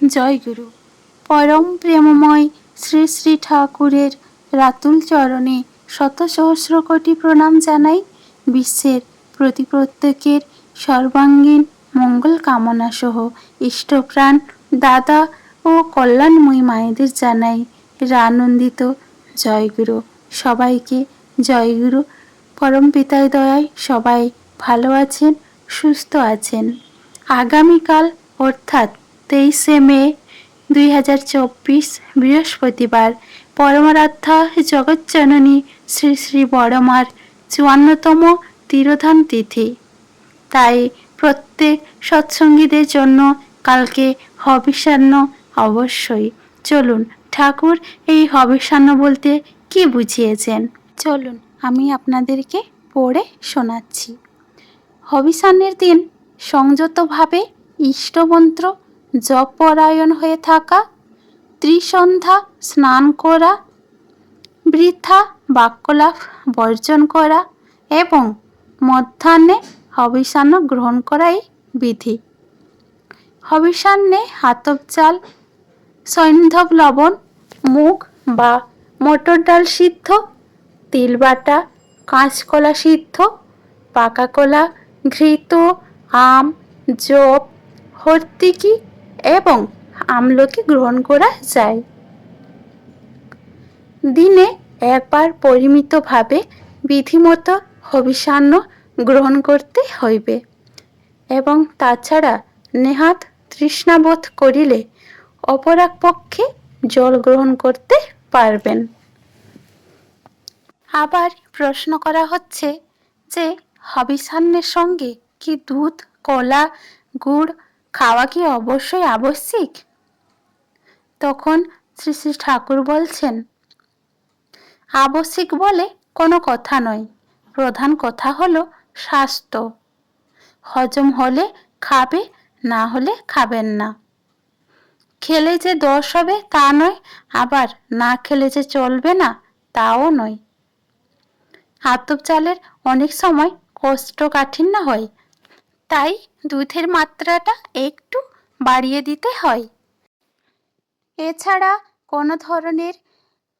জয় গুরু। পরম প্রেমময় শ্রী শ্রী ঠাকুরের রাতুল চরণে শত সহস্র কোটি প্রণাম জানাই। বিশ্বের প্রতি প্রত্যেকের সর্বাঙ্গীন মঙ্গল কামনা সহ ইষ্টপ্রাণ দাদা ও কল্যাণময়ী মায়েদের জানাই আনন্দিত জয়গুরু সবাইকে জয়গুরু পরম পিতায় দয়ায় সবাই ভালো আছেন, সুস্থ আছেন। আগামীকাল অর্থাৎ তেইশে মে দুই হাজার চব্বিশ বৃহস্পতিবার পরমারাধ্যা জগজ্জননী শ্রী শ্রী বড়মার চুয়ান্নতম তিরোধান তিথি। তাই প্রত্যেক সৎসঙ্গীদের জন্য কালকে হবিষান্ন অবশ্যই। চলুন ঠাকুর এই হবিষান্ন বলতে কি বুঝিয়েছেন? চলুন আমি আপনাদেরকে পড়ে শোনাচ্ছি। হবিষান্নের দিন সংযতভাবে ইষ্টমন্ত্র জপরায়ণ হয়ে থাকা, ত্রিসন্ধ্যা স্নান করা, বৃথা বাক্যলাভ বর্জন করা এবং মধ্যাহ্নে হবিষান্ন গ্রহণ করাই বিধি। হবিষান্নে হাতব চাল সৈন্ধব লবণ, মুগ বা মটর ডাল সিদ্ধ তিল বাটা কাঁচকলা সিদ্ধ, পাকা কলা, ঘৃত, আম জব হর্তিকি এবং আমলকি গ্রহণ করা যায়। দিনে একবার পরিমিতভাবে বিধিমতো হবিষান্ন গ্রহণ করতে হইবে এবং তাছাড়া নেহাত তৃষ্ণাবোধ করিলে অপরাগ পক্ষে জল গ্রহণ করতে পারবেন। আবার প্রশ্ন করা হচ্ছে যে হবিষান্নের সঙ্গে কি দুধ, কলা, গুড় খাওয়া কি অবশ্যই আবশ্যিক? তখন শ্রী শ্রী ঠাকুর বলছেন, আবশ্যিক বলে কোনো কথা নয়। প্রধান কথা হলো স্বাস্থ্য। হজম হলে খাবে, না হলে খাবেন না। খেলে যে দোষ হবে তা নয়, আবার না খেলে যে চলবে না তাও নয়। আতপ চালের অনেক সময় কোষ্ঠকাঠিন্য হয় তাই দুধের মাত্রাটা একটু বাড়িয়ে দিতে হয়। এছাড়া কোনো ধরনের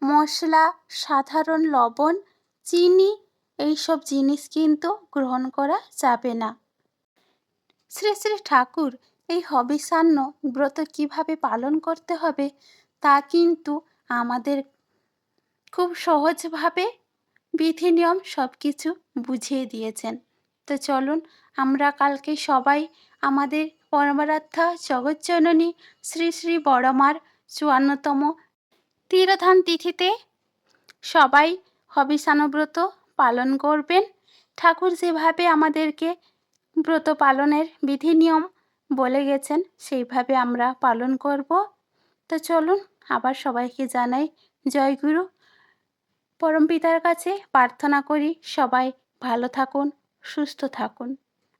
মশলা, সাধারণ লবণ, চিনি এইসব জিনিস কিন্তু গ্রহণ করা যাবে না। শ্রী শ্রী ঠাকুর এই হবিষান্ন ব্রত কীভাবে পালন করতে হবে তা কিন্তু আমাদের খুব সহজভাবে বিধি নিয়ম সব কিছু বুঝিয়ে দিয়েছেন। তো চলুন। আমরা কালকে সবাই আমাদের পরমারাধ্যা জগজ্জননী শ্রী শ্রী বড়মার চুয়ান্নতম তীরধান তিথিতে সবাই হবিষাণব্রত পালন করবেন। ঠাকুর যেভাবে আমাদেরকে ব্রত পালনের বিধি নিয়ম বলে গেছেন, সেইভাবে আমরা পালন করব। তো চলুন, আবার সবাইকে জানাই জয় গুরু পরম পিতার কাছে প্রার্থনা করি, সবাই ভালো থাকুন। সুস্থ থাকুন।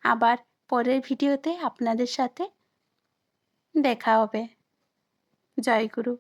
আবার পরের ভিডিওতে আপনাদের সাথে দেখা হবে। জয় গুরু।